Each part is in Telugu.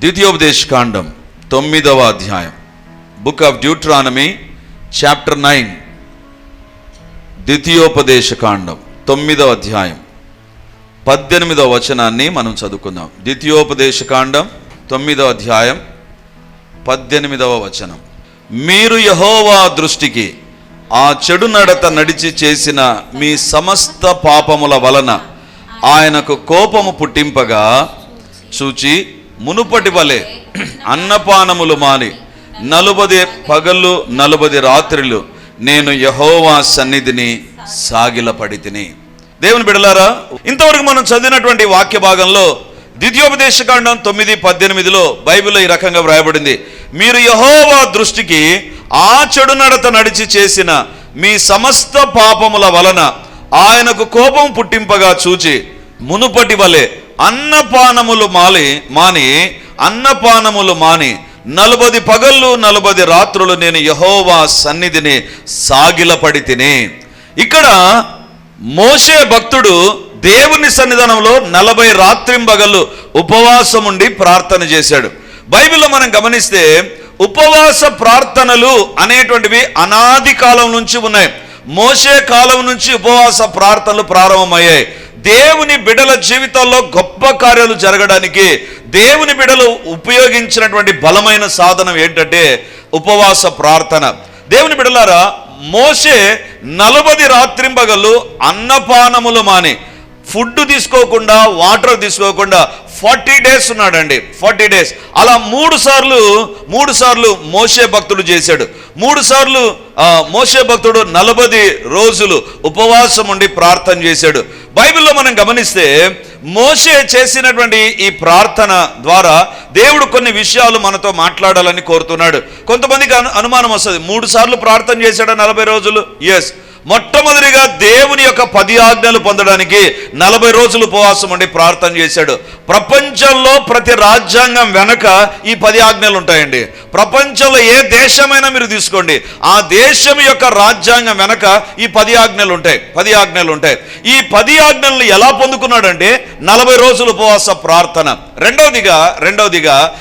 ద్వితీయోపదేశకాండం తొమ్మిదవ అధ్యాయం. Book of Deuteronomy chapter nine ద్వితీయోపదేశకాండం తొమ్మిదవ అధ్యాయం. పద్దెనిమిదవ వచనాన్ని మనం చదువుకుందాం. ద్వితీయోపదేశకాండం తొమ్మిదవ అధ్యాయం పద్దెనిమిదవ వచనం. మీరు యహోవా దృష్టికి ఆ చెడు నడత నడిచి చేసిన మీ సమస్త పాపముల వలన ఆయనకు కోపము పుట్టింపగా చూచి మునుపటి వలె అన్నపానములు మాని నలుబది పగళ్ళు నలుబది రాత్రులు నేను యహోవా సన్నిధిని సాగిలపడి తిని దేవుని బిడలారా ఇంతవరకు మనం చదివినటువంటి వాక్య భాగంలో ద్వితీయోపదేశకాండం తొమ్మిది పద్దెనిమిదిలో బైబిల్లో ఈ రకంగా వ్రాయబడింది. మీరు యహోవా దృష్టికి ఆ చెడు నడత నడిచి చేసిన మీ సమస్త పాపముల వలన ఆయనకు కోపం పుట్టింపగా చూచి మునుపటి వలె అన్నపానములు మాలి మాని అన్నపానములు మాని నలుబది పగళ్ళు నలుబది రాత్రులు నేను యహోవా సన్నిధిని సాగిలపడి తిని. ఇక్కడ మోసే భక్తుడు దేవుని సన్నిధానంలో నలభై రాత్రింబగళ్ళు ఉపవాసం ఉండి ప్రార్థన చేశాడు. బైబిల్లో మనం గమనిస్తే ఉపవాస ప్రార్థనలు అనేటువంటివి అనాది కాలం నుంచి ఉన్నాయి. మోసే కాలం నుంచి ఉపవాస ప్రార్థనలు ప్రారంభమయ్యాయి. దేవుని బిడల జీవితాల్లో గొప్ప కార్యాలు జరగడానికి దేవుని బిడలు ఉపయోగించినటువంటి బలమైన సాధనం ఏంటంటే ఉపవాస ప్రార్థన. దేవుని బిడలారా మోసే నలభది రాత్రింబగలు అన్నపానములు మాని ఫుడ్ తీసుకోకుండా వాటర్ తీసుకోకుండా ఫార్టీ డేస్ ఉన్నాడండి ఫార్టీ డేస్. అలా మూడు సార్లు మూడు సార్లు మోసే భక్తుడు చేశాడు. మూడు సార్లు మోసే భక్తుడు నలభై రోజులు ఉపవాసం ఉండి ప్రార్థన చేశాడు. బైబిల్లో మనం గమనిస్తే మోసే చేసినటువంటి ఈ ప్రార్థన ద్వారా దేవుడు కొన్ని విషయాలు మనతో మాట్లాడాలని కోరుతున్నాడు. కొంతమందికి అనుమానం వస్తుంది. మూడు సార్లు ప్రార్థన చేశాడు నలభై రోజులు? ఎస్ మొట్టమొదటిగా దేవుని యొక్క పది ఆజ్ఞలు పొందడానికి నలభై రోజులు ఉపవాసం ఉండి ప్రార్థన చేశాడు. ప్రపంచంలో ప్రతి రాజ్యాంగం వెనక ఈ పది ఆజ్ఞలు ఉంటాయండి. ప్రపంచంలో ఏ దేశమైనా మీరు తీసుకోండి. ఆ దేశం యొక్క రాజ్యాంగం వెనక ఈ పది ఆజ్ఞలు ఉంటాయి. పది ఆజ్ఞలు ఉంటాయి. ఈ పది ఆజ్ఞలను ఎలా పొందుకున్నాడంటే నలభై రోజులు ఉపవాస ప్రార్థన. రెండవదిగా రెండవదిగా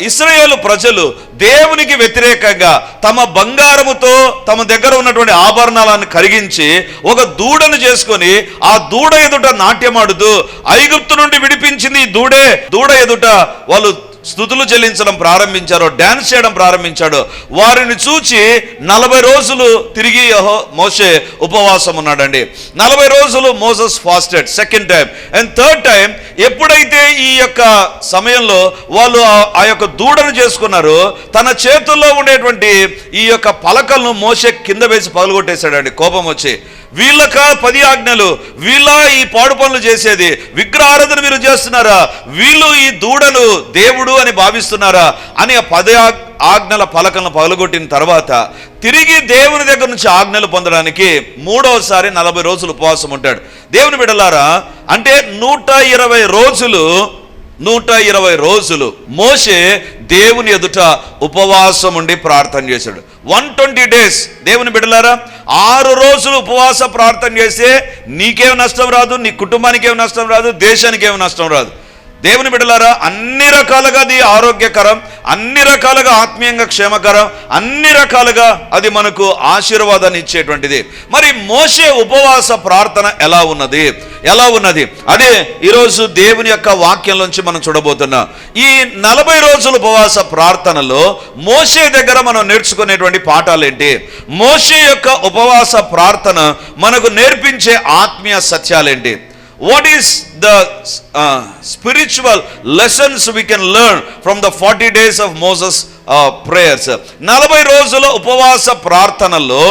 ఇస్రాయేలు ప్రజలు దేవునికి వ్యతిరేకంగా తమ బంగారముతో తమ దగ్గర ఉన్నటువంటి ఆభరణాలను కరిగించి ఒక దూడను చేసుకొని ఆ దూడ ఎదుట నాట్యమాడుతూ ఐగుప్తు నుండి విడిపించింది ఈ దూడే. దూడ ఎదుట వాళ్ళు స్థుతులు చెల్లించడం ప్రారంభించారో డ్యాన్స్ చేయడం ప్రారంభించాడో వారిని చూచి నలభై రోజులు తిరిగి యెహో మోసే ఉపవాసం ఉన్నాడండి. నలభై రోజులు Moses fasted second time. And third time ఎప్పుడైతే ఈ యొక్క సమయంలో వాళ్ళు ఆ- ఆ యొక్క దూడను చేసుకున్నారో తన చేతుల్లో ఉండేటువంటి ఈ యొక్క పలకలను మోసే కింద వేసి పగలగొట్టేశాడండి. కోపం వచ్చి. వీళ్ళక పది ఆజ్ఞలు వీళ్ళ ఈ పాడు పనులు చేసేది విగ్రహారాధన మీరు చేస్తున్నారా? వీళ్ళు ఈ దూడలు దేవుడు అని భావిస్తున్నారా? అని ఆ పది ఆజ్ఞల పలకలను పగలగొట్టిన తర్వాత తిరిగి దేవుని దగ్గర నుంచి ఆజ్ఞలు పొందడానికి మూడవసారి నలభై రోజులు ఉపవాసం ఉంటాడు. దేవుని బిడలారా అంటే నూట ఇరవై రోజులు నూట ఇరవై రోజులు మోసే దేవుని ఎదుట ఉపవాసం ఉండి ప్రార్థన చేశాడు. వన్ ట్వంటీ డేస్ దేవుని బిడ్డలారా ఆరు రోజులు ఉపవాస ప్రార్థన చేస్తే నీకేం నష్టం రాదు నీ కుటుంబానికి ఏం నష్టం రాదు దేశానికి ఏం నష్టం రాదు. దేవుని బిడ్డలారా అన్ని రకాలుగా అది ఆరోగ్యకరం అన్ని రకాలుగా ఆత్మీయంగా క్షేమకరం అన్ని రకాలుగా అది మనకు ఆశీర్వాదాన్ని ఇచ్చేటువంటిది. మరి మోసే ఉపవాస ప్రార్థన ఎలా ఉన్నది? ఎలా ఉన్నది? అదే ఈరోజు దేవుని యొక్క వాక్యంలోంచి మనం చూడబోతున్నాం ఈ నలభై రోజుల ఉపవాస ప్రార్థనలో మోసే దగ్గర మనం నేర్చుకునేటువంటి పాఠాలు ఏంటి మోసే యొక్క ఉపవాస ప్రార్థన మనకు నేర్పించే ఆత్మీయ సత్యాలేంటి? What is the uh, spiritual lessons we can learn from the 40 days of moses prayers నలభై రోజుల ఉపవాస ప్రార్థనలో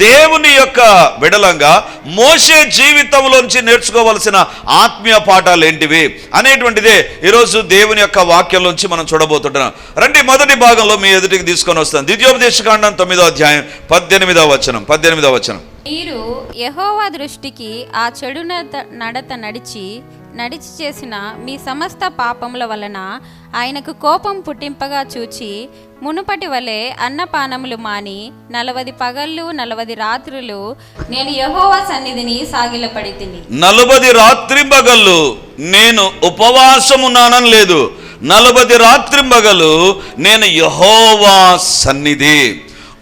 దేవుని యొక్క విడలంగా మోసే జీవితంలోంచి నేర్చుకోవలసిన ఆత్మీయ పాఠాలు ఏంటివి అనేటువంటిదే ఈరోజు దేవుని యొక్క వాక్యంలోంచి మనం చూడబోతుంటున్నాం రండి మొదటి భాగంలో మీ ఎదుటికి తీసుకొని వస్తాం ద్వితీయోపదేశకాండం తొమ్మిదో అధ్యాయం పద్దెనిమిదవ వచనం పద్దెనిమిదవ వచనం. మీరు యహోవా దృష్టికి ఆ చెడు నడత నడిచి నడిచి చేసిన మీ సమస్త పాపముల వలన ఆయనకు కోపం పుట్టింపగా చూచి మునుపటి వలె అన్నపానములు మాని నలవది పగళ్ళు నలవది రాత్రులు నేను యహోవా సన్నిధిని సాగిలపడి తిని నలుబది రాత్రి పగళ్ళు నేను ఉపవాసమున్నానని లేదు. నలభది రాత్రి పగలు నేను యహోవా సన్నిధి.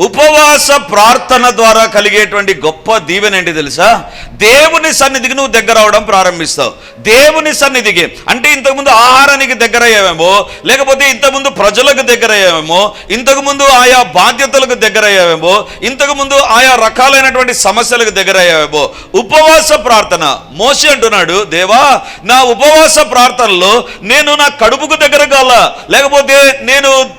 ఉపవాస ప్రార్థన ద్వారా కలిగేటువంటి గొప్ప దీవెన ఏంటి తెలుసా? దేవుని సన్నిధికి నువ్వు దగ్గర అవడం ప్రారంభిస్తావు. దేవుని సన్నిధికి. అంటే ఇంతకుముందు ఆహారానికి దగ్గర అయ్యావేమో లేకపోతే ఇంతకుముందు ప్రజలకు దగ్గర అయ్యావేమో ఇంతకుముందు ఆయా బాధ్యతలకు దగ్గర అయ్యావేమో ఇంతకుముందు ఆయా రకాలైనటువంటి సమస్యలకు దగ్గర అయ్యావేమో. ఉపవాస ప్రార్థన. మోసి అంటున్నాడు దేవా నా ఉపవాస ప్రార్థనలో నేను నా కడుపుకు దగ్గర కాల లేకపోతే నేను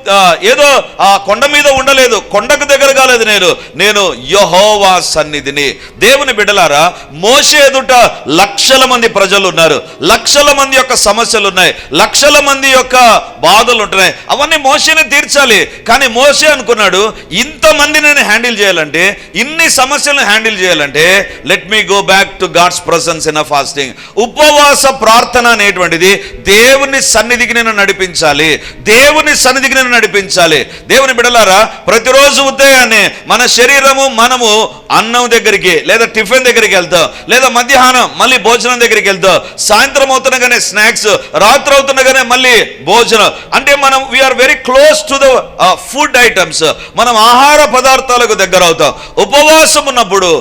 ఏదో ఆ కొండ మీద ఉండలేదు. కొండకు దగ్గర కాలేదు నేను. నేను యహోవా సన్నిధిని. దేవుని బిడలారా మోసే ఎదుట లక్షల మంది ప్రజలు ఉన్నారు లక్షల మంది యొక్క సమస్యలు ఉన్నాయి లక్షల మంది యొక్క బాధలు ఉంటున్నాయి అవన్నీ మోసేని తీర్చాలి. కానీ మోసే అనుకున్నాడు ఇంతమంది నేను హ్యాండిల్ చేయాలంటే ఇన్ని సమస్యలను హ్యాండిల్ చేయాలంటే let me go back to God's presence in fasting ఉపవాస ప్రార్థన అనేటువంటిది దేవుని సన్నిధికి నేను నడిపించాలి. దేవుని సన్నిధికి నేను నడిపించాలి. దేవుని బిడలారా ప్రతిరోజు ఉదయాన్నే మన శరీరము మనము అన్నం దగ్గరికి లేదా టిఫిన్ దగ్గరికి వెళ్తాం లేదా మధ్యాహ్నం మళ్ళీ భోజనం దగ్గరికి వెళ్తాం. సాయంత్రం అవుతుండగానే స్నాక్స్ రాత్రి అవుతుండగానే మళ్ళీ భోజనం. అంటే మనం we are very close to the food items మనం ఆహార పదార్థాలకు దగ్గర అవుతాం. ఉపవాసం ఉన్నప్పుడు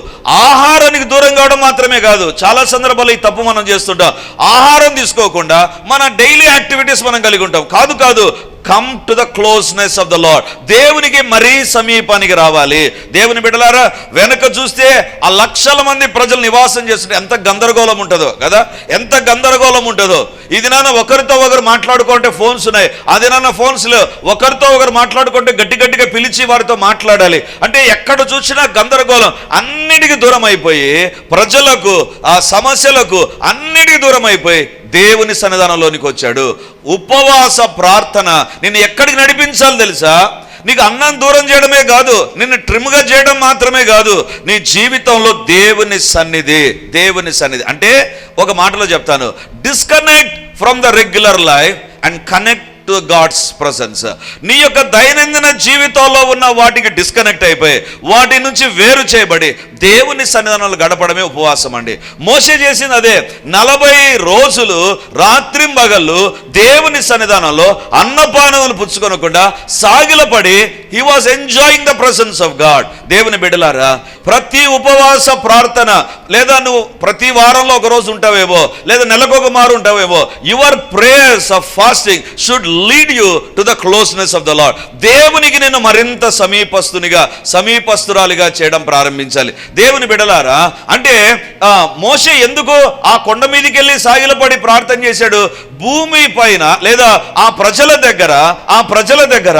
ఆహారానికి దూరం కావడం మాత్రమే కాదు. చాలా సందర్భాలు ఈ తప్పు మనం చేస్తుంటాం. ఆహారం తీసుకోకుండా మన డైలీ యాక్టివిటీస్ మనం కలిగి ఉంటాం. కాదు కాదు come to the closeness of the Lord దేవునికి మరీ సమీపానికి రావాలి. దేవుని బిడ్డలారా వెనక చూస్తే ఆ లక్షల మంది ప్రజలు నివాసం చేస్తుంటే ఎంత గందరగోళం ఉంటుందో కదా? ఎంత గందరగోళం ఉంటుందో. ఇది నాన్న ఒకరితో ఒకరు మాట్లాడుకుంటే ఫోన్స్ ఉన్నాయి. అది నాన్న ఫోన్స్లో ఒకరితో ఒకరు మాట్లాడుకుంటే గట్టి గట్టిగా పిలిచి వారితో మాట్లాడాలి. అంటే ఎక్కడ చూసినా గందరగోళం. అన్నిటికీ దూరం అయిపోయి ప్రజలకు ఆ సమస్యలకు అన్నిటికీ దూరం అయిపోయి దేవుని సన్నిధానంలోనికి వచ్చాడు. ఉపవాస ప్రార్థన. నిన్ను ఎక్కడికి నడిపించాలి తెలుసా? నీకు అన్నం దూరం చేయడమే కాదు నిన్ను ట్రిమ్గా చేయడం మాత్రమే కాదు నీ జీవితంలో దేవుని సన్నిధి దేవుని సన్నిధి. అంటే ఒక మాటలో చెప్తాను. Disconnect from the regular life and connect to God's presence నీ యొక్క దైనందిన జీవితంలో ఉన్న వాటికి డిస్కనెక్ట్ అయిపోయి వాటి నుంచి వేరు చేయబడి దేవుని సన్నిధానాలు గడపడమే ఉపవాసం అండి. మోసే చేసింది అదే నలభై రోజులు రాత్రింబగళ్ళు దేవుని సన్నిధానంలో అన్నపానములు పుచ్చుకొనకుండా సాగిలపడి he was enjoying the presence of God దేవుని బిడ్డలారా ప్రతి ఉపవాస ప్రార్థన లేదా నువ్వు ప్రతి వారంలో ఒక రోజు ఉంటావేమో లేదా నెలకొక మారు ఉంటావేమో your prayers of fasting should lead you to the closeness of the Lord దేవునికి నేను మరింత సమీపస్తునిగా సమీపస్తురాలిగా చేయడం ప్రారంభించాలి. దేవుని బిడలారా అంటే ఆ, ఎందుకు ఆ కొండ మీదకి వెళ్ళి సాగిలపడి ప్రార్థన చేశాడు? భూమి పైన లేదా ఆ ప్రజల దగ్గర ఆ ప్రజల దగ్గర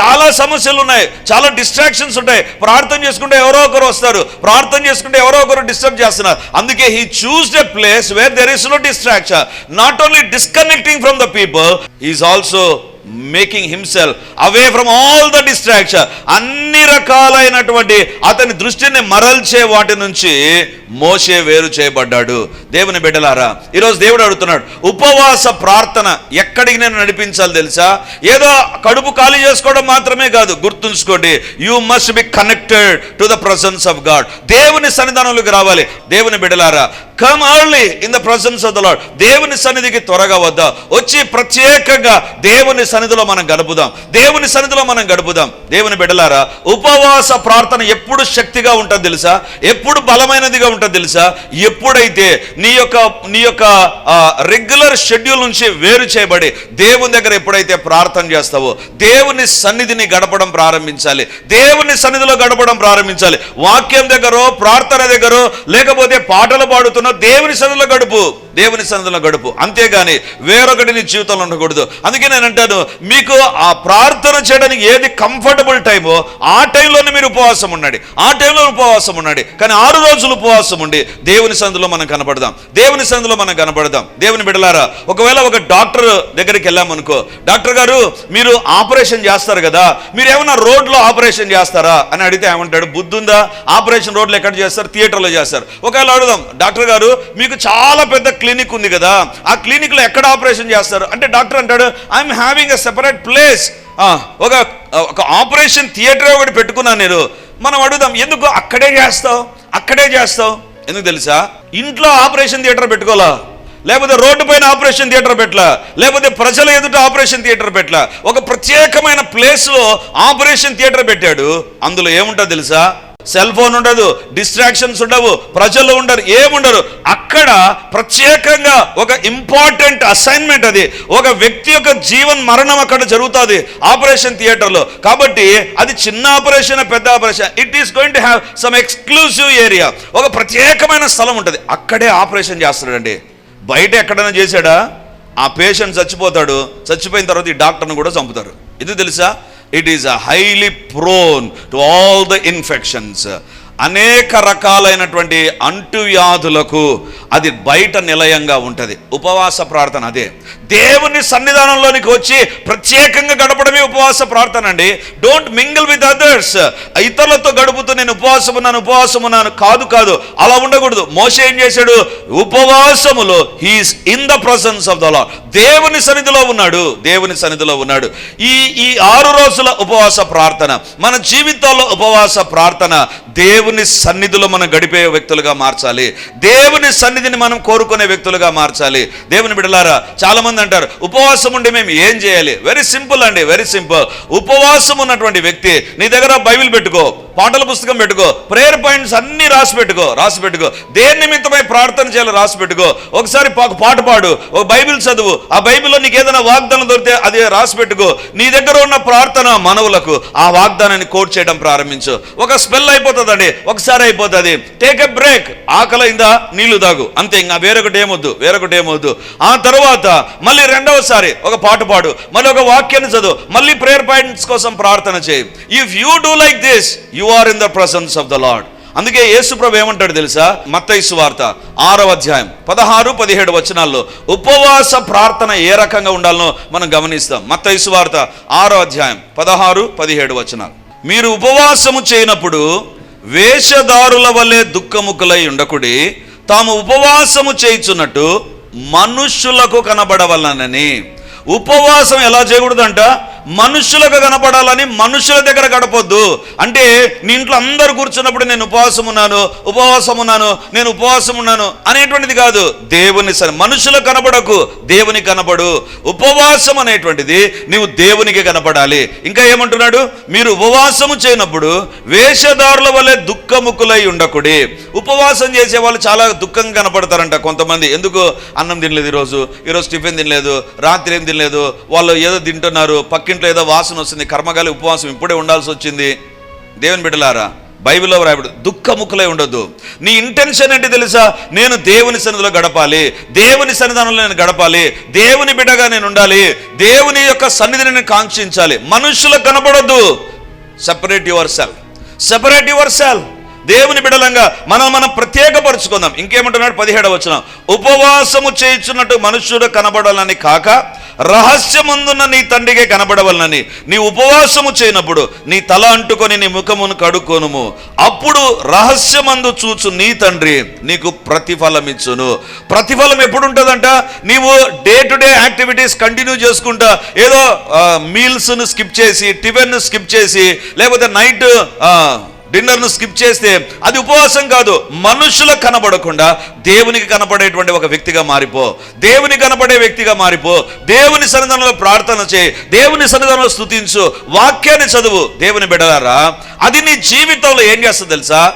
చాలా సమస్యలు ఉన్నాయి. చాలా డిస్ట్రాక్షన్స్ ఉంటాయి. ప్రార్థన చేసుకుంటే ఎవరో ఒకరు వస్తారు. ప్రార్థన చేసుకుంటే ఎవరో ఒకరు డిస్టర్బ్ చేస్తున్నారు. అందుకే he choose a place where there is no distraction not only disconnecting from the people is also making himself away from all the distraction అన్ని రకాలైనటువంటి అతని దృష్టిని మరల్చే వాటి నుంచి మోసే వేరు చేయబడ్డాడు. దేవుని బిడ్డలారా ఈరోజు దేవుడు అడుగుతున్నాడు ఉపవాస ప్రార్థన ఎక్కడికి నేను నడిపించాలి తెలుసా? ఏదో కడుపు ఖాళీ చేసుకోవడం మాత్రమే కాదు గుర్తుంచుకోండి you must be connected to the presence of God దేవుని సన్నిధానంలోకి రావాలి. దేవుని బిడ్డలారా come early in the presence of the Lord దేవుని సన్నిధికి త్వరగా వద్దాం? వచ్చి ప్రత్యేకంగా దేవుని సన్నిధిలో మనం గడుపుదాం. దేవుని సన్నిధిలో మనం గడుపుదాం. దేవుని బిడ్డలారా ఉపవాస ప్రార్థన ఎప్పుడు శక్తిగా ఉంటుంది తెలుసా? ఎప్పుడు బలమైనదిగా ఉంటుంది తెలుసా? ఎప్పుడైతే నీ యొక్క నీ యొక్క రెగ్యులర్ షెడ్యూల్ నుంచి వేరు చేయబడి దేవుని దగ్గర ఎప్పుడైతే ప్రార్థన చేస్తావో దేవుని సన్నిధిని గడపడం ప్రారంభించాలి. దేవుని సన్నిధిలో గడపడం ప్రారంభించాలి. వాక్యం దగ్గర ప్రార్థన దగ్గర లేకపోతే పాటలు పాడుతున్న దేవుని సన్నిధిలో గడుపు దేవుని సన్నిధిలో గడుపు. అంతేగాని వేరొకటి నీ జీవితంలో ఉండకూడదు. అందుకే నేను అంటాను మీకు ఆ ప్రార్థన చేయడానికి ఏది కంఫర్టబుల్ టైమో ఆ టైంలోనే మీరు ఉపవాసం ఉండండి. ఆ టైంలో ఉపవాసం ఉండండి. కానీ ఆరు రోజులు ఉపవాసం ఉండి దేవుని సందులో మనం కనపడదాం దేవుని సందులో మనం కనపడదాం దేవుని బిడలారా ఒకవేళ ఒక డాక్టర్ దగ్గరికి వెళ్ళామనుకో డాక్టర్ గారు మీరు ఆపరేషన్ చేస్తారు కదా మీరు ఏమైనా రోడ్లో ఆపరేషన్ చేస్తారా? అని అడిగితే ఏమంటాడు బుద్ధుందా? ఆపరేషన్ రోడ్లు ఎక్కడ చేస్తారు? థియేటర్లో చేస్తారు. ఒకవేళ అడుగుదాం డాక్టర్ గారు మీకు చాలా పెద్ద క్లినిక్ ఉంది కదా. ఆ క్లినిక్లో ఎక్కడ ఆపరేషన్ చేస్తారు? అంటే డాక్టర్ అంటాడు I'm having a separate place ఒక ఒక ఆపరేషన్ థియేటర్ ఒకటి పెట్టుకున్నాను నేను. మనం అడుగుదాం ఎందుకు అక్కడే చేస్తావు? అక్కడే చేస్తావు? ఎందుకు తెలుసా? ఇంట్లో ఆపరేషన్ థియేటర్ పెట్టుకోవాలా? లేకపోతే రోడ్డు పైన ఆపరేషన్ థియేటర్ పెట్టలా? లేకపోతే ప్రజల ఎదుట ఆపరేషన్ థియేటర్ పెట్టలా? ఒక ప్రత్యేకమైన ప్లేస్లో ఆపరేషన్ థియేటర్ పెట్టాడు. అందులో ఏముంటుంది తెలుసా? సెల్ ఫోన్ ఉండదు డిస్ట్రాక్షన్స్ ఉండవు ప్రజలు ఉండరు ఏముండరు అక్కడ ప్రత్యేకంగా ఒక ఇంపార్టెంట్ అసైన్మెంట్ అది. ఒక వ్యక్తి యొక్క జీవన్ మరణం అక్కడ జరుగుతుంది ఆపరేషన్ థియేటర్లో కాబట్టి అది చిన్న ఆపరేషన్ పెద్ద operation it is going to have some exclusive area ఒక ప్రత్యేకమైన స్థలం ఉంటుంది. అక్కడే ఆపరేషన్ చేస్తాడండి బయట ఎక్కడైనా చేశాడా? ఆ పేషెంట్ చచ్చిపోతాడు. చచ్చిపోయిన తర్వాత ఈ డాక్టర్ను కూడా చంపుతారు. ఇది తెలుసా? it is highly prone to all the infections. అనేక రకాలైనటువంటి అంటువ్యాధులకు అది బయట నిలయంగా ఉంటుంది. ఉపవాస ప్రార్థన అదే. దేవుని సన్నిధానంలోనికి వచ్చి ప్రత్యేకంగా గడపడమే ఉపవాస ప్రార్థన అండి. డోంట్ మింగిల్ విత్ అదర్స్ ఇతరులతో గడుపుతూ నేను ఉపవాసం ఉన్నాను ఉపవాసం ఉన్నాను. కాదు కాదు. అలా ఉండకూడదు. మోస ఏం చేశాడు? ఉపవాసములో he is in the presence of the Lord దేవుని సన్నిధిలో ఉన్నాడు. దేవుని సన్నిధిలో ఉన్నాడు. ఈ ఈ ఆరు రోజుల ఉపవాస ప్రార్థన మన జీవితాల్లో ఉపవాస ప్రార్థన దేవుని సన్నిధిలో మనం గడిపే వ్యక్తులుగా మార్చాలి. దేవుని సన్నిధిని మనం కోరుకునే వ్యక్తులుగా మార్చాలి. దేవుని బిడలారా చాలా మంది అంటారు ఉపవాసం ఉండి మేము ఏం చేయాలి? వెరీ సింపుల్ అండి వెరీ సింపుల్ ఉపవాసం ఉన్నటువంటి వ్యక్తి నీ దగ్గర బైబిల్ పెట్టుకో పాటల పుస్తకం పెట్టుకో ప్రేయర్ పాయింట్స్ అన్ని రాసి పెట్టుకో రాసి పెట్టుకో. దేని నిమిత్తమై ప్రార్థన చేయాలో రాసి పెట్టుకో. ఒకసారి పా- పాట పాడు ఒక బైబిల్ చదువు ఆ బైబిల్లో నీకు ఏదైనా వాగ్దానం దొరికితే అది రాసి పెట్టుకో. నీ దగ్గర ఉన్న ప్రార్థన మనవులకు ఆ వాగ్దానాన్ని కోట్ చేయడం ప్రారంభించు. ఒక స్పెల్ అయిపోతుందండి. ఒకసారి అయిపోతుంది. టేక్ ఎ బ్రేక్ ఆకలైందా? నీళ్ళు తాగు. అంతే ఇంకా వేరొకటి ఏమొద్దు వేరొకటి ఏమొద్దు. ఆ తర్వాత మళ్ళీ రెండవసారి ఒక పాట పాడు మళ్ళీ ఒక వాక్యాన్ని చదువు మళ్ళీ ప్రేయర్ పాయింట్స్ కోసం ప్రార్థన చేయి. If you do like this you are in the presence of the Lord అందుకే యేసుప్రభు ఏమంటాడు తెలుసా? మత్తైసు వార్త ఆరవ అధ్యాయం పదహారు పదిహేడు వచనాల్లో ఉపవాస ప్రార్థన ఏ రకంగా ఉండాలనో మనం గమనిస్తాం. మత్తైసు వార్త ఆరో అధ్యాయం పదహారు పదిహేడు వచనాలు. మీరు ఉపవాసము చేయనప్పుడు వేషధారుల వలె దుఃఖముఖులై ఉండకుడి తాము ఉపవాసము చేయుచున్నట్టు మనుష్యులకు కనబడవలనని. ఉపవాసం ఎలా చేయకూడదంట? మనుషులకు కనపడాలని మనుషుల దగ్గర గడపొద్దు. అంటే నీ ఇంట్లో అందరు కూర్చున్నప్పుడు నేను ఉపవాసం ఉన్నాను ఉపవాసం ఉన్నాను నేను ఉపవాసం ఉన్నాను అనేటువంటిది కాదు. దేవుని సరి మనుషులకు కనపడకు దేవుని కనపడు. ఉపవాసం అనేటువంటిది నీవు దేవునికి కనపడాలి. ఇంకా ఏమంటున్నాడు? మీరు ఉపవాసము చేయనప్పుడు వేషధారుల వలె దుఃఖముఖులై ఉండకుడి. ఉపవాసం చేసే వాళ్ళు చాలా దుఃఖంగా కనపడతారంట కొంతమంది. ఎందుకు? అన్నం తినలేదు ఈరోజు ఈరోజు టిఫిన్ తినలేదు రాత్రి ఏం తినలేదు వాళ్ళు ఏదో తింటున్నారు పక్కింట్లో ఏదో వాసన వస్తుంది కర్మగాలి ఉపవాసం ఇప్పుడే ఉండాల్సి వచ్చింది. దేవుని బిడ్డలారా బైబిల్లో రాయబడు దుఃఖముఖులై ఉండొద్దు. నీ ఇంటెన్షన్ ఏంటి తెలుసా? నేను దేవుని సన్నిధిలో గడపాలి దేవుని సన్నిధానంలో నేను గడపాలి దేవుని బిడ్డగా నేను ఉండాలి దేవుని యొక్క సన్నిధిని నేను కాంక్షించాలి. మనుషులకు కనపడొద్దు. Separate your cell separate your cell దేవుని బిడలంగా మనం మనం ప్రత్యేకపరుచుకుందాం. ఇంకేమంటున్నాడు? పదిహేడవ వచ్చిన ఉపవాసము చేయించున్నట్టు మనుషుడు కనబడాలని కాక రహస్యమందున్న నీ తండ్రికే కనబడవలనని నీ ఉపవాసము చేయనప్పుడు నీ తల అంటుకొని నీ ముఖమును కడుక్కొనుము అప్పుడు రహస్యమందు చూచు నీ తండ్రి నీకు ప్రతిఫలం ఇచ్చును ప్రతిఫలం ఎప్పుడు ఉంటుందంట నీవు day to day activities continue చేసుకుంటా ఏదో మీల్స్ను స్కిప్ చేసి టిఫిన్ స్కిప్ చేసి లేకపోతే నైట్ డిన్నర్ను స్కిప్ చేస్తే అది ఉపవాసం కాదు మనుషులకు కనబడకుండా దేవునికి కనపడేటువంటి ఒక వ్యక్తిగా మారిపో. దేవుని కనపడే వ్యక్తిగా మారిపో. దేవుని సన్నిధానంలో ప్రార్థన చేయి. దేవుని సన్నిధానంలో స్తుతించు. వాక్యాన్ని చదువు. దేవుని బిడలారా అది నీ జీవితంలో ఏం చేస్తుంది తెలుసా?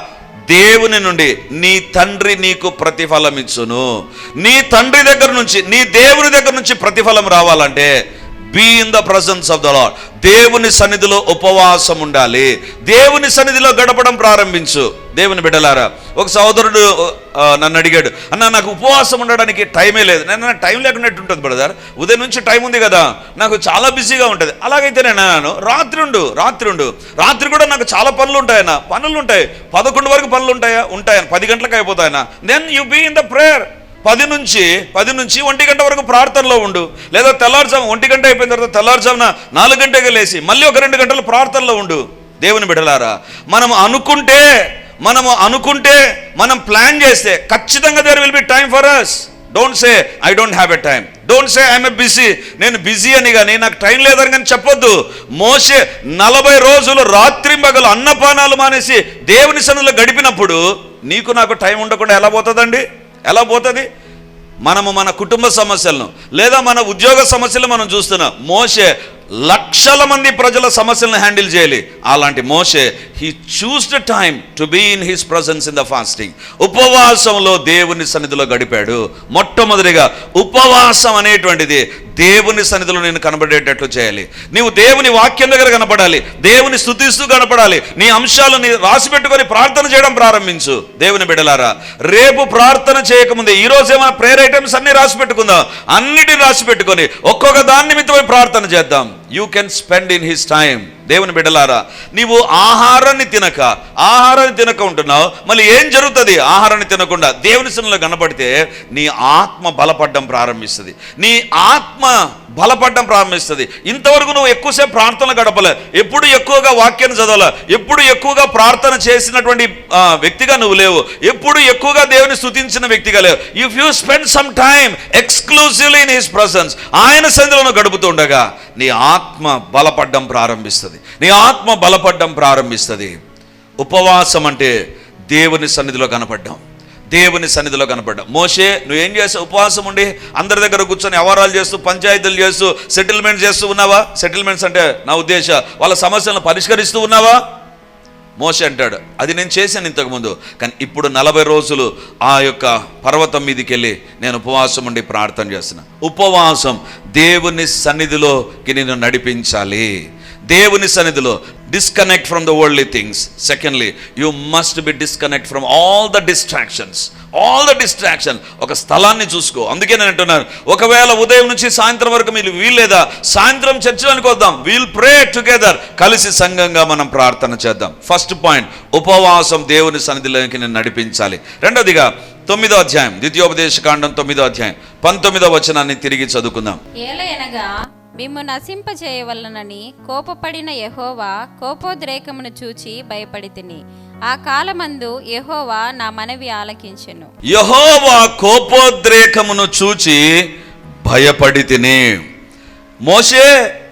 దేవుని నుండి నీ తండ్రి నీకు ప్రతిఫలం ఇచ్చును. నీ తండ్రి దగ్గర నుంచి నీ దేవుని దగ్గర నుంచి ప్రతిఫలం రావాలంటే be in the presence of the Lord దేవుని సన్నిధిలో ఉపవాసం ఉండాలి. దేవుని సన్నిధిలో గడపడం ప్రారంభించు. దేవుని బిడ్డలారా ఒక సహోదరుడు నన్ను అడిగాడు అన్న నాకు ఉపవాసం ఉండడానికి టైమే లేదు. నేను నాకు టైం లేకున్నట్టు ఉంటుంది బ్రదర్. ఉదయం నుంచి టైం ఉంది కదా. నాకు చాలా బిజీగా ఉంటుంది. అలాగైతే నేను అన్నాను రాత్రి ఉండు రాత్రి ఉండు. రాత్రి కూడా నాకు చాలా పనులు ఉంటాయన్న. పనులు ఉంటాయి. పదకొండు వరకు పనులు ఉంటాయా? ఉంటాయని పది గంటలకు అయిపోతాయన్న. Then you be in the prayer పది నుంచి పది నుంచి ఒంటి గంట వరకు ప్రార్థనలో ఉండు. లేదా తెల్లారుజాము ఒంటి గంట అయిపోయిన తర్వాత తెల్లారుజామున నాలుగు గంటకి లేచి మళ్ళీ ఒక రెండు గంటలు ప్రార్థనలో ఉండు. దేవుని బిడలారా మనం అనుకుంటే మనము అనుకుంటే మనం ప్లాన్ చేస్తే ఖచ్చితంగా there will be time for us don't say I don't have a time don't say I'm a busy నేను బిజీ అని కానీ నాకు టైం లేదని కానీ చెప్పొద్దు. మోసే నలభై రోజులు రాత్రి మగలు అన్నపానాలు మానేసి దేవుని సన్నిధిలో గడిపినప్పుడు నీకు నాకు టైం ఉండకుండా ఎలా పోతుందండి? ఎలా పోతుంది? మనము మన కుటుంబ సమస్యలను లేదా మన ఉద్యోగ సమస్యలు మనం చూస్తున్నాం. మోసే లక్షల మంది ప్రజల సమస్యలను హ్యాండిల్ చేయాలి. అలాంటి మోసే he chooses the time to be in his presence in the fasting ఉపవాసంలో దేవుని సన్నిధిలో గడిపాడు. మొట్టమొదటిగా ఉపవాసం అనేటువంటిది దేవుని సన్నిధిలో నేను కనబడేటట్లు చేయాలి. నీవు దేవుని వాక్యం దగ్గర కనపడాలి దేవుని స్థుతిస్తూ కనపడాలి నీ అంశాలు నీ రాసి పెట్టుకొని ప్రార్థన చేయడం ప్రారంభించు. దేవుని బిడలారా రేపు ప్రార్థన చేయకముందే ఈ ఏమైనా ప్రేయర్ ఐటమ్స్ అన్ని రాసి పెట్టుకుందాం. అన్నిటిని రాసి పెట్టుకొని ఒక్కొక్క దాని నిమిత్తమై ప్రార్థన చేద్దాం. You can spend in his time దేవుని బిడ్డలారా నీవు ఆహారాన్ని తినక ఆహారాన్ని తినక ఉంటున్నావు మళ్ళీ ఏం జరుగుతుంది? ఆహారాన్ని తినకుండా దేవుని సన్నిలో కనపడితే నీ ఆత్మ బలపడడం ప్రారంభిస్తుంది. నీ ఆత్మ బలపడడం ప్రారంభిస్తుంది. ఇంతవరకు నువ్వు ఎక్కువసేపు ప్రార్థన గడపలే. ఎప్పుడు ఎక్కువగా వాక్యాన్ని చదవలే? ఎప్పుడు ఎక్కువగా ప్రార్థన చేసినటువంటి వ్యక్తిగా నువ్వు లేవు. ఎప్పుడు ఎక్కువగా దేవుని స్తుతించిన వ్యక్తిగా లేవు. If you spend some time exclusively in his presence ఆయన సంధిలో గడుపుతుండగా నీ ఆత్మ బలపడడం ప్రారంభిస్తుంది. నీ ఆత్మ బలపడ్డం ప్రారంభిస్తుంది. ఉపవాసం అంటే దేవుని సన్నిధిలో కనపడ్డాం. దేవుని సన్నిధిలో కనపడ్డాం. మోషే నువ్వేం చేస్తావు ఉపవాసం ఉండి అందరి దగ్గర కూర్చొని వ్యవహారాలు చేస్తూ పంచాయతీలు చేస్తూ సెటిల్మెంట్ చేస్తూ ఉన్నావా? సెటిల్మెంట్స్ అంటే నా ఉద్దేశ వాళ్ళ సమస్యలను పరిష్కరిస్తూ ఉన్నావా? మోసే అంటాడు అది నేను చేశాను ఇంతకుముందు కానీ ఇప్పుడు నలభై రోజులు ఆ యొక్క పర్వతం మీదకి వెళ్ళి నేను ఉపవాసం ఉండి ప్రార్థన చేస్తున్నా. ఉపవాసం దేవుని సన్నిధిలోకి నేను నడిపించాలి. దేవుని సన్నిధిలో disconnect from the worldly things secondly you must be disconnect from all the distractions all the distraction ఒక స్థలాన్ని చూసుకో. అందుకే నేను అంటున్నాను. ఒకవేళ ఉదయం నుంచి సాయంత్రం వరకు మీరు వీల్లేదా? సాయంత్రం చర్చలోనికి వద్దాం. వీల్ ప్రే టుగెదర్ కలిసి సంఘంగా మనం ప్రార్థన చేద్దాం. ఫస్ట్ పాయింట్ ఉపవాసం దేవుని సన్నిధిలోకి నేను నడిపించాలి. రెండోదిగా తొమ్మిదో అధ్యాయం. ద్వితీయోపదేశ కాండం తొమ్మిదో అధ్యాయం. పంతొమ్మిదో వచనాన్ని తిరిగి చదువుకుందాం. ఏలయనగా మిమ్ము నశింపజేయవలనని కోపపడిన యహోవా కోపోద్రేకమును చూచి భయపడి తిని ఆ కాలమందు యహోవా నా మనవి ఆలకించెను. యహోవా కోపోద్రేకమును చూచి భయపడి తిని. మోషే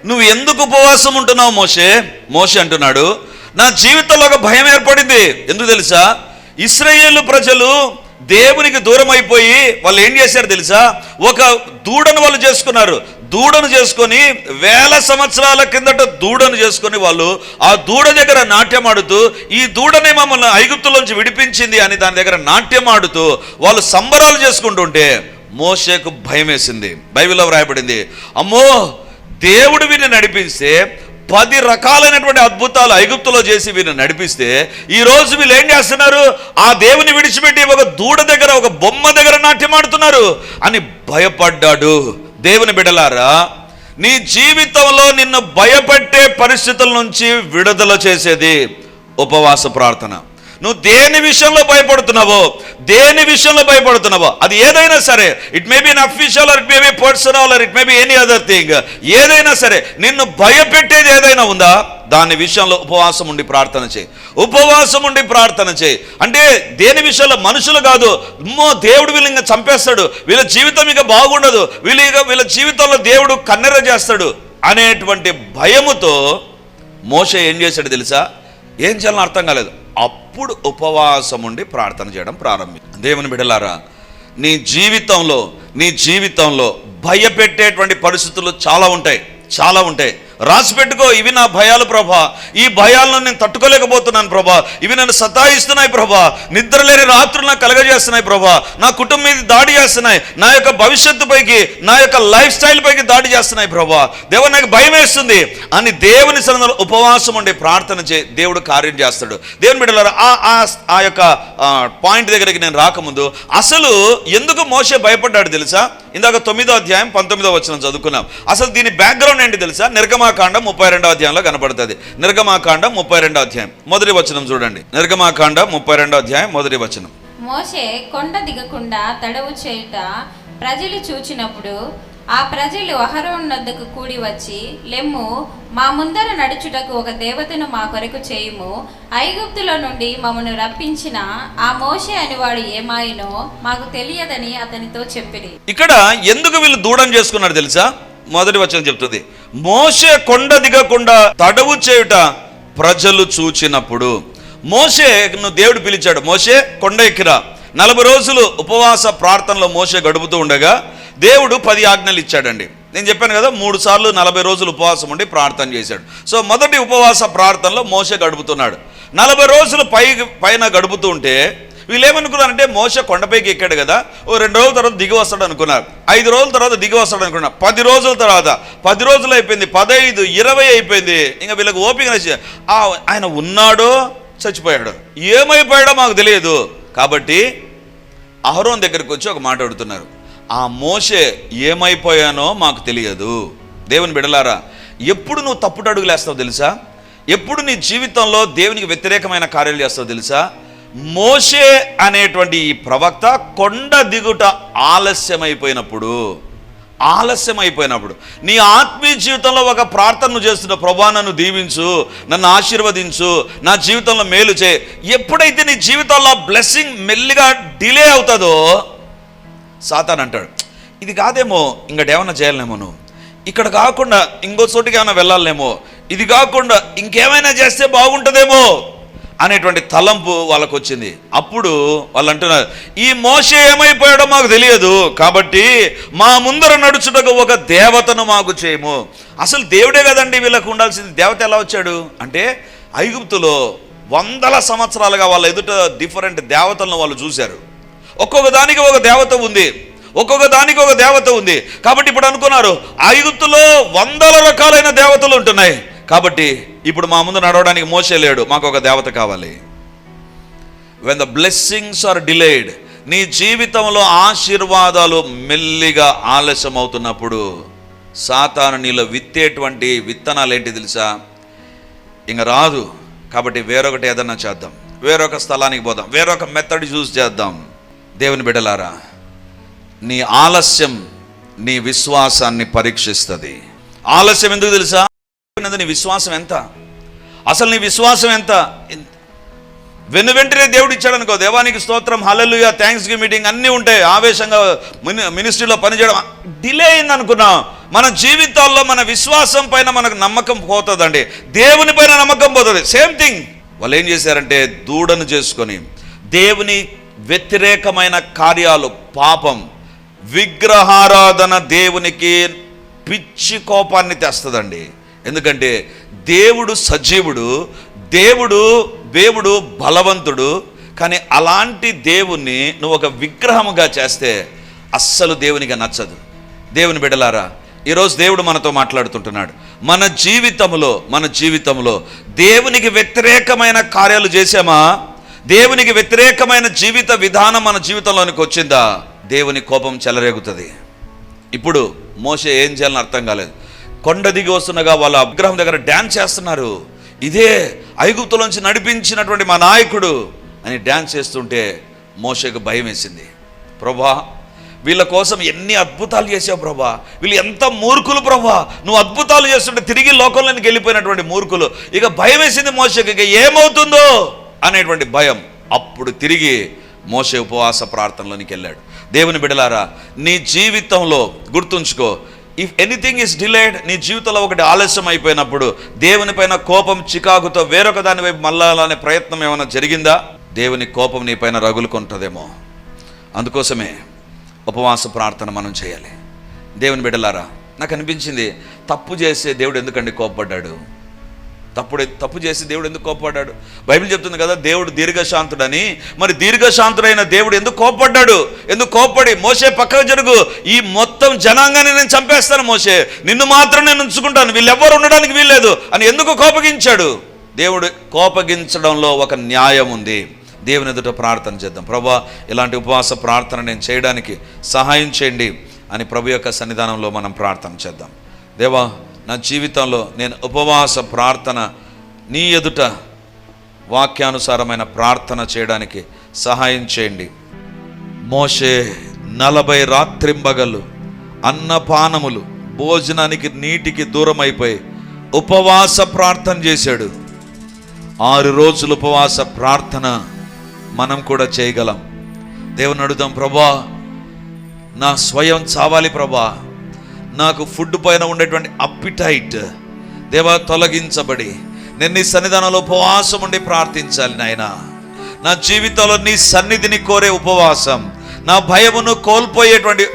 నువ్వు ఎందుకు ఉపవాసం ఉంటున్నావు మోషే? మోషే అంటున్నాడు నా జీవితంలో ఒక భయం ఏర్పడింది. ఎందుకు తెలుసా? ఇస్రాయేలు ప్రజలు దేవునికి దూరం అయిపోయి వాళ్ళు ఏం చేశారు తెలుసా? ఒక దూడను వాళ్ళు చేసుకున్నారు. దూడను చేసుకొని వేల సంవత్సరాల కిందట దూడను చేసుకొని వాళ్ళు ఆ దూడ దగ్గర నాట్యం ఆడుతూ ఈ దూడనే మమ్మల్ని ఐగుప్తులోంచి విడిపించింది అని దాని దగ్గర నాట్యం ఆడుతూ వాళ్ళు సంబరాలు చేసుకుంటుంటే మోషేకు భయం వేసింది బైబిల్లో వ్రాయబడింది అమ్మో దేవుడు వీరిని నడిపిస్తే పది రకాలైనటువంటి అద్భుతాలు ఐగుప్తులో చేసి వీరిని నడిపిస్తే ఈ రోజు వీళ్ళు ఏం చేస్తున్నారు? ఆ దేవుని విడిచిపెట్టి ఒక దూడ దగ్గర ఒక బొమ్మ దగ్గర నాట్యం ఆడుతున్నారు అని భయపడ్డాడు. దేవుని బిడలారా నీ జీవితంలో నిన్ను భయపెట్టే పరిస్థితుల నుంచి విడుదల చేసేది ఉపవాస ప్రార్థన. నువ్వు దేని విషయంలో భయపడుతున్నావో దేని విషయంలో భయపడుతున్నావో అది ఏదైనా సరే it may be unofficial or it may be personal or it may be any other thing ఏదైనా సరే నిన్ను భయపెట్టేది ఏదైనా ఉందా? దాని విషయంలో ఉపవాసం ఉండి ప్రార్థన చేయి. ఉపవాసం ఉండి ప్రార్థన చేయి. అంటే దేని విషయంలో మనుషులు కాదు అమ్మో దేవుడు వీళ్ళు ఇంకా చంపేస్తాడు వీళ్ళ జీవితం ఇక బాగుండదు వీళ్ళు ఇక వీళ్ళ జీవితంలో దేవుడు కన్నెర చేస్తాడు అనేటువంటి భయముతో మోస ఏం చేశాడు తెలుసా? ఏం చేయాలని అర్థం కాలేదు. అప్పుడు ఉపవాసం ఉండి ప్రార్థన చేయడం ప్రారంభం. దేవుని బిడలారా నీ జీవితంలో నీ జీవితంలో భయపెట్టేటువంటి పరిస్థితులు చాలా ఉంటాయి చాలా ఉంటాయి. రాసి పెట్టుకో ఇవి నా భయాలు ప్రభా. ఈ భయాలను నేను తట్టుకోలేకపోతున్నాను ప్రభా. ఇవి నన్ను సతాయిస్తున్నాయి ప్రభా. నిద్రలేని రాత్రులు నాకు కలగజేస్తున్నాయి ప్రభా. నా కుటుంబం మీద దాడి చేస్తున్నాయి. నా యొక్క భవిష్యత్తు పైకి నా యొక్క లైఫ్ స్టైల్ పైకి దాడి చేస్తున్నాయి ప్రభా. దేవుడు నాకు భయం వేస్తుంది. అని దేవుని సన్నిధిలో ఉపవాసం ఉండి ప్రార్థన చే దేవుడు కార్యం చేస్తాడు. దేవుని బిడ్డలారా ఆ ఆ- ఆ యొక్క పాయింట్ దగ్గరికి నేను రాకముందు అసలు ఎందుకు మోసే భయపడ్డాడు తెలుసా? ఇందాక తొమ్మిదో అధ్యాయం పంతొమ్మిదో వచ్చిన చదువుకున్నాం. అసలు దీని బ్యాక్గ్రౌండ్ ఏంటి తెలుసా? నిర్గమాకాండం ముప్పై రెండో అధ్యాయంలో కనపడుతుంది. నిర్గమాకాండం ముప్పై రెండో అధ్యాయం. మొదటి వచనం చూడండి. నిర్గమాకాండం ముప్పై రెండో అధ్యాయం మొదటి వచనం. మోషే కొండ దిగకుండా తడవు చేయుట ప్రజలు చూచినప్పుడు ఆ ప్రజలు అహరోన్ వద్దకు కూడి వచ్చి లెమ్ము మా ముందర నడుచుటకు ఒక దేవతను మా కొరకు చేయుము. ఐగుప్తులో నుండి మమ్మను రప్పించిన ఆ మోషే అనివాడు ఏమాయినో మాకు తెలియదని అతనితో చెప్పిరి. ఇక్కడ ఎందుకు వీళ్ళు దూడం చేసుకున్నారు తెలుసా? మొదటి వచనం చెప్తుంది. మోసే కొండ దిగకుండా తడవు చేయుట ప్రజలు చూచినప్పుడు మోసే దేవుడు పిలిచాడు మోసే కొండ ఎక్కిరా. నలభై రోజులు ఉపవాస ప్రార్థనలో మోసే గడుపుతూ ఉండగా దేవుడు పది ఆజ్ఞలు ఇచ్చాడండి. నేను చెప్పాను కదా మూడు సార్లు నలభై రోజులు ఉపవాసం ఉండి ప్రార్థన చేశాడు. సో మొదటి ఉపవాస ప్రార్థనలో మోసే గడుపుతున్నాడు. నలభై రోజులు పై పైన గడుపుతూ ఉంటే వీళ్ళు ఏమనుకున్నారంటే మోస కొండపైకి ఎక్కాడు కదా ఓ రెండు రోజుల తర్వాత దిగి వస్తాడు అనుకున్నారు. ఐదు రోజుల తర్వాత దిగి వస్తాడు అనుకున్నారు. పది రోజుల తర్వాత పది రోజులు అయిపోయింది పదహైదు ఇరవై అయిపోయింది. ఇంకా వీళ్ళకి ఓపిక నచ్చి ఆ ఆయన ఉన్నాడో చచ్చిపోయాడు ఏమైపోయాడో మాకు తెలియదు. కాబట్టి అహరోన్ దగ్గరికి వచ్చి ఒక మాట అడుగుతున్నారు. ఆ మోసే ఏమైపోయానో మాకు తెలియదు. దేవుని బిడలారా ఎప్పుడు నువ్వు తప్పుడు అడుగులు వేస్తావు తెలుసా? ఎప్పుడు నీ జీవితంలో దేవునికి వ్యతిరేకమైన కార్యాలు చేస్తావు తెలుసా? మోషే అనేటువంటి ఈ ప్రవక్త కొండ దిగుట ఆలస్యమైపోయినప్పుడు ఆలస్యం అయిపోయినప్పుడు నీ ఆత్మీయ జీవితంలో ఒక ప్రార్థన చేస్తున్న ప్రభా నన్ను దీవించు నన్ను ఆశీర్వదించు నా జీవితంలో మేలు చే ఎప్పుడైతే నీ జీవితంలో బ్లెస్సింగ్ మెల్లిగా డిలే అవుతుందో సాతాన్ అంటాడు ఇది కాదేమో ఇంకటి ఏమైనా నువ్వు. ఇక్కడ కాకుండా ఇంకో చోటికి ఏమైనా వెళ్ళాలనేమో ఇది కాకుండా ఇంకేమైనా చేస్తే బాగుంటుందేమో. అనేటువంటి తలంపు వాళ్ళకు వచ్చింది అప్పుడు వాళ్ళు అంటున్నారు ఈ మోసే ఏమైపోయాడో మాకు తెలియదు కాబట్టి మా ముందర నడుచుటకు ఒక దేవతను మాకు చేయము. అసలు దేవుడే కదండి వీళ్ళకు ఉండాల్సింది? దేవత ఎలా వచ్చాడు? అంటే ఐగుప్తులో వందల సంవత్సరాలుగా వాళ్ళ ఎదుట డిఫరెంట్ దేవతలను వాళ్ళు చూశారు. ఒక్కొక్క దానికి ఒక దేవత ఉంది. ఒక్కొక్క దానికి ఒక దేవత ఉంది. కాబట్టి ఇప్పుడు అనుకున్నారు ఐగుప్తులో వందల రకాలైన దేవతలు ఉంటున్నాయి. కాబట్టి ఇప్పుడు మా ముందు నడవడానికి మోసే లేడు మాకు ఒక దేవత కావాలి. When the blessings are delayed నీ జీవితంలో ఆశీర్వాదాలు మెల్లిగా ఆలస్యం అవుతున్నప్పుడు సాతాను నీలో విత్తేటువంటి విత్తనాలు ఏంటి తెలుసా? ఇంక రాదు. కాబట్టి వేరొకటి ఏదన్నా చేద్దాం. వేరొక స్థలానికి పోదాం. వేరొక మెథడ్ చూస్ చేద్దాం. దేవుని బిడలారా నీ ఆలస్యం నీ విశ్వాసాన్ని పరీక్షిస్తుంది. ఆలస్యం ఎందుకు తెలుసా? నీ విశ్వాసం ఎంత? అసలు నీ విశ్వాసం ఎంత? వెను వెంటనే దేవుడు ఇచ్చాడు అనుకో దేవానికి స్తోత్రం హలలుయ థ్యాంక్స్ గివ్ మీటింగ్ అన్నీ ఉంటాయి ఆవేశంగా మిని మినిస్ట్రీలో పనిచేయడం. డిలే అయింది అనుకున్నాం మన జీవితాల్లో మన విశ్వాసం పైన మనకు నమ్మకం పోతుందండి. దేవుని పైన నమ్మకం పోతుంది. Same thing. వాళ్ళు ఏం చేశారంటే దూడను చేసుకొని దేవుని వ్యతిరేకమైన కార్యాలు పాపం విగ్రహారాధన దేవునికి పిచ్చి కోపాన్ని తెస్తుందండి. ఎందుకంటే దేవుడు సజీవుడు దేవుడు దేవుడు బలవంతుడు. కానీ అలాంటి దేవుణ్ణి నువ్వు ఒక విగ్రహముగా చేస్తే అస్సలు దేవునిగా నచ్చదు. దేవుని బిడలారా ఈరోజు దేవుడు మనతో మాట్లాడుతుంటున్నాడు. మన జీవితంలో మన జీవితంలో దేవునికి వ్యతిరేకమైన కార్యాలు చేసామా దేవునికి వ్యతిరేకమైన జీవిత విధానం మన జీవితంలోనికి వచ్చిందా? దేవుని కోపం చెలరేగుతుంది. ఇప్పుడు మోసే ఏం చేయాలని అర్థం కాలేదు. కొండ దిగి వస్తుండగా వాళ్ళ విగ్రహం దగ్గర డ్యాన్స్ చేస్తున్నారు. ఇదే ఐగుప్తులోంచి నడిపించినటువంటి మా నాయకుడు అని డ్యాన్స్ చేస్తుంటే మోషకు భయం వేసింది. ప్రభా వీళ్ళ కోసం ఎన్ని అద్భుతాలు చేసావు ప్రభా. వీళ్ళు ఎంత మూర్ఖులు ప్రభా. నువ్వు అద్భుతాలు చేస్తుంటే తిరిగి లోకంలోనికి వెళ్ళిపోయినటువంటి మూర్ఖులు. ఇక భయం వేసింది మోసకి ఇక ఏమవుతుందో అనేటువంటి భయం అప్పుడు తిరిగి మోసే ఉపవాస ప్రార్థనలోనికి వెళ్ళాడు. దేవుని బిడలారా నీ జీవితంలో గుర్తుంచుకో ఇఫ్ ఎనీథింగ్ ఇస్ డిలేడ్ నీ జీవితంలో ఒకటి ఆలస్యం అయిపోయినప్పుడు దేవుని పైన కోపం చికాకుతో వేరొక దాని వైపు మళ్ళాలనే ప్రయత్నం ఏమైనా జరిగిందా? దేవుని కోపం నీ పైన రగులుకుంటుందేమో. అందుకోసమే ఉపవాస ప్రార్థన మనం చేయాలి. దేవుని బిడ్డలారా నాకు అనిపించింది తప్పు చేసే దేవుడు ఎందుకండి కోపపడ్డాడు? తప్పుడు తప్పు చేసి దేవుడు ఎందుకు కోప్పడ్డాడు? బైబిల్ చెప్తుంది కదా దేవుడు దీర్ఘశాంతుడని. మరి దీర్ఘశాంతుడైన దేవుడు ఎందుకు కోప్పడ్డాడు? ఎందుకు కోప్పడి? మోసే పక్కకు జరుగు. ఈ మొత్తం జనాంగాన్ని నేను చంపేస్తాను మోసే నిన్ను మాత్రం నేను ఉంచుకుంటాను. వీళ్ళెవ్వరు ఉండడానికి వీల్లేదు. అని ఎందుకు కోపగించాడు? దేవుడు కోపగించడంలో ఒక న్యాయం ఉంది. దేవుని ఎదుట ప్రార్థన చేద్దాం. ప్రభా ఇలాంటి ఉపవాస ప్రార్థన నేను చేయడానికి సహాయం చేయండి అని ప్రభు యొక్క సన్నిధానంలో మనం ప్రార్థన చేద్దాం. దేవా నా జీవితంలో నేను ఉపవాస ప్రార్థన నీ ఎదుట వాక్యానుసారమైన ప్రార్థన చేయడానికి సహాయం చేయండి. మోషే నలభై రాత్రింబగలు అన్నపానములు భోజనానికి నీటికి దూరం అయిపోయి ఉపవాస ప్రార్థన చేశాడు. ఆరు రోజులు ఉపవాస ప్రార్థన మనం కూడా చేయగలం. దేవుని అడుగుదాం ప్రభా నా స్వయం చావాలి ప్రభా. నాకు ఫుడ్ పైన ఉండేటువంటి అప్పిటైట్. దేవా తొలగించబడి. నేను నీ సన్నిధానంలో ఉపవాసం ఉండి ప్రార్థించాలి నాయన. నా జీవితంలో నీ సన్నిధిని కోరే ఉపవాసం. నా భయమును కోల్పోయేటువంటి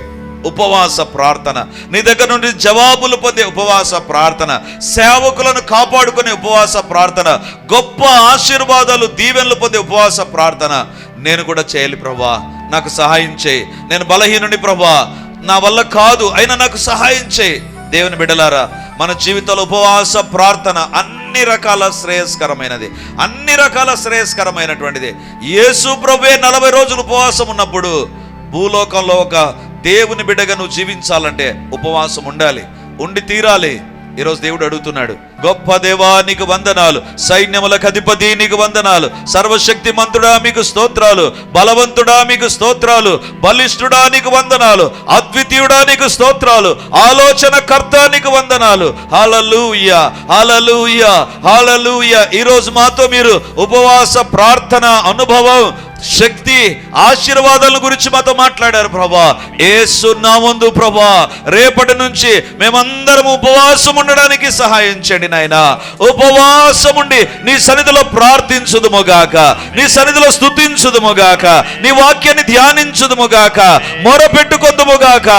ఉపవాస ప్రార్థన. నీ దగ్గర నుండి జవాబులు పొందే ఉపవాస ప్రార్థన. సేవకులను కాపాడుకునే ఉపవాస ప్రార్థన. గొప్ప ఆశీర్వాదాలు దీవెనలు పొందే ఉపవాస ప్రార్థన. నేను కూడా చేయాలి ప్రభా. నాకు సహాయం చేయి. నేను బలహీనుని ప్రభా. నా వల్ల కాదు అయినా నాకు సహాయం చేయి. దేవుని బిడ్డలారా మన జీవితంలో ఉపవాస ప్రార్థన అన్ని రకాల శ్రేయస్కరమైనది. అన్ని రకాల శ్రేయస్కరమైనటువంటిది. యేసు ప్రభువే నలభై రోజులు ఉపవాసం ఉన్నప్పుడు భూలోకంలో ఒక దేవుని బిడ్డగా నువ్వు జీవించాలంటే ఉపవాసం ఉండాలి. ఉండి తీరాలి. ఈరోజు దేవుడు అడుగుతున్నాడు గొప్ప దేవా నీకు వందనాలు. సైన్యములకు అధిపతి నీకు వందనాలు. సర్వశక్తి మంతుడా మీకు స్తోత్రాలు. బలవంతుడా మీకు స్తోత్రాలు. బలిష్ఠుడా నీకు వందనాలు. అద్వితీయుడా నీకు స్తోత్రాలు. ఆలోచన కర్త నీకు వందనాలు. హాలూయ హాలూయ హాలూయ ఈరోజు మాతో మీరు ఉపవాస ప్రార్థన అనుభవం శక్తి ఆశీర్వాదాల గురించి మాతో మాట్లాడారు ప్రభా. ఏసు నామందు ప్రభా రేపటి నుంచి మేమందరం ఉపవాసం ఉండడానికి సహాయం చేయండి నాయన. ఉపవాసం ఉండి నీ సన్నిధిలో ప్రార్థించుదుముగాక నీ సన్నిధిలో స్థుతించుదుముగాక నీ వాక్యాన్ని ధ్యానించుదుముగాక మొరపెట్టుకొందుముగాక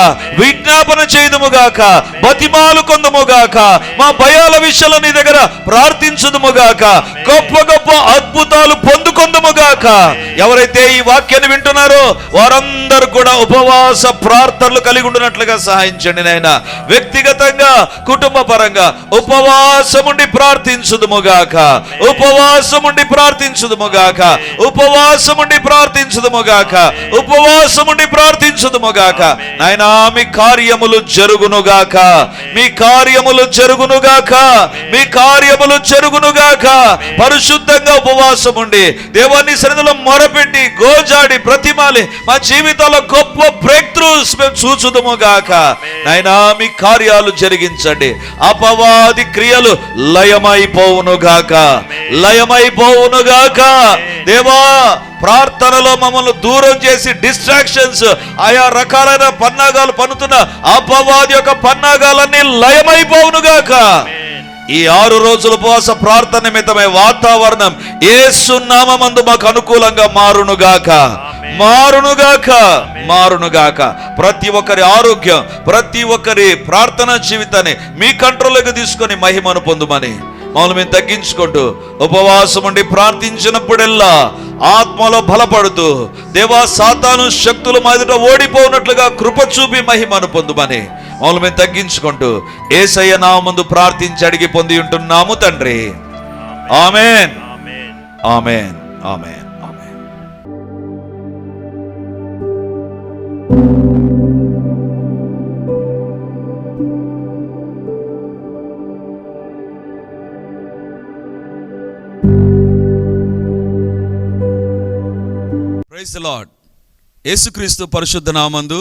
విజ్ఞాపన చేయుదుముగాక బతిమాలు కొందుముగాక మా భయాల విషయంలో నీ దగ్గర ప్రార్థించుదుముగాక గొప్ప గొప్ప అద్భుతాలు పొందుకొందుముగాక ఎవరైతే ఈ వాక్యాన్ని వింటున్నారో వారందరూ కూడా ఉపవాస ప్రార్థనలు కలిగి ఉండినట్లుగా సహాయించండి నాయన. వ్యక్తిగతంగా కుటుంబ పరంగా ఉపవాసముండి ప్రార్థించుదుముగాక. ఉపవాసముండి ప్రార్థించుదుముగాక. ఉపవాసముండి ప్రార్థించుదుముగాక. ఉపవాసముండి ప్రార్థించుదుముగాక. నాయన మీ కార్యములు జరుగునుగాక. మీ కార్యములు జరుగునుగాక. మీ కార్యములు జరుగునుగాక. పరిశుద్ధంగా ఉపవాసం ఉండి దేవాన్ని సన్నిధిలో మొరపెట్టి గోజాడి ప్రతిమాలి మా జీవితంలో గొప్ప బ్రేక్ త్రూస్ మేము చూచుదుము గాక. నాయనా మీ కార్యాలు జరిగించండి. అపవాది క్రియలు లయమైపోవును గాక. లయమైపోవును గాక. దేవా ప్రార్థనలో మమ్మల్ని దూరం చేసి డిస్ట్రాక్షన్స్ ఆయా రకాలైన పన్నాగాలు పన్నుతున్న అపవాది యొక్క పన్నాగాలన్నీ లయమైపోవును గాక. ఈ ఆరు రోజుల ఉపవాస ప్రార్థన నిమిత్తమై వాతావరణం ఏసునామందు మాకు అనుకూలంగా మారునుగాక. మారునుగాక. మారునుగాక. ప్రతి ఒక్కరి ఆరోగ్యం ప్రతి ఒక్కరి ప్రార్థన జీవితాన్ని మీ కంట్రోల్లోకి తీసుకొని మహిమను పొందుమని మమ్మల్ని మేము తగ్గించుకుంటూ ఉపవాసం ఉండి ప్రార్థించినప్పుడెల్లా ఆత్మలో బలపడుతూ దేవా సాతాను శక్తులు మాదిట ఓడిపోనట్లుగా కృప చూపి మహిమను పొందుమని మమ్మల్ని మేము తగ్గించుకుంటూ ఏసయ్య నా ముందు ప్రార్థించి అడిగి పొంది ఉంటున్నాము తండ్రి. Amen. Amen. Amen. Praise Lord యేసుక్రీస్తు పరిశుద్ధ నామందు